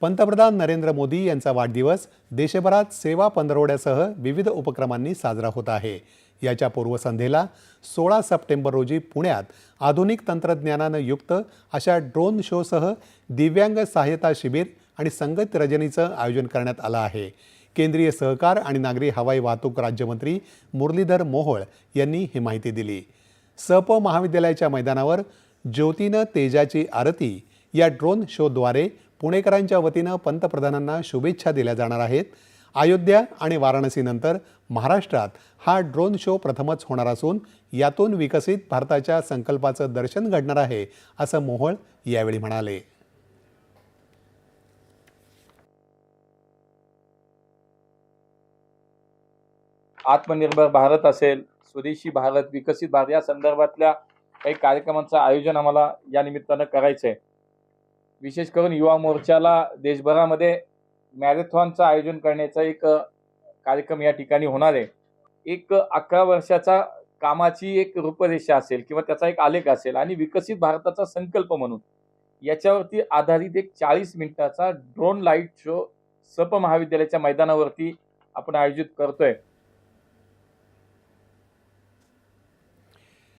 पंतप्रधान नरेंद्र मोदी यांचा वाढदिवस देशभरात सेवा पंधरवड्यासह विविध उपक्रमांनी साजरा होत आहे. याच्या पूर्वसंध्येला सोळा सप्टेंबर रोजी पुण्यात आधुनिक तंत्रज्ञानानं युक्त अशा ड्रोन शोसह दिव्यांग सहाय्यता शिबिर आणि संगत रजनीचं आयोजन करण्यात आलं आहे. केंद्रीय सहकार आणि नागरी हवाई वाहतूक राज्यमंत्री मुरलीधर मोहोळ यांनी ही माहिती दिली. सप महाविद्यालयाच्या मैदानावर ज्योतीनं तेजाची आरती या ड्रोन शोद्वारे पुणेकरांच्या वतीनं पंतप्रधानांना शुभेच्छा दिल्या जाणार आहेत. अयोध्या आणि वाराणसीनंतर महाराष्ट्रात हा ड्रोन शो प्रथमच होणार असून यातून विकसित भारताच्या संकल्पाचं दर्शन घडणार आहे असं मोहोळ यावेळी म्हणाले. आत्मनिर्भर भारत असेल स्वदेशी भारत विकसित भारत या संदर्भातल्या काही कार्यक्रमांचं आयोजन आम्हाला या निमित्तानं करायचं आहे विशेष करून युवा मोर्चाला देशभरामध्ये मॅरेथॉनचं आयोजन करण्याचा एक कार्यक्रम या ठिकाणी होणार आहे. एक अकरा वर्षाचा कामाची एक रूपरेषा असेल किंवा त्याचा एक आलेख असेल आणि विकसित भारताचा संकल्प म्हणून याच्यावरती आधारित एक चाळीस मिनिटाचा ड्रोन लाइट शो सप महाविद्यालयाच्या मैदानावरती आपण आयोजित करतोय.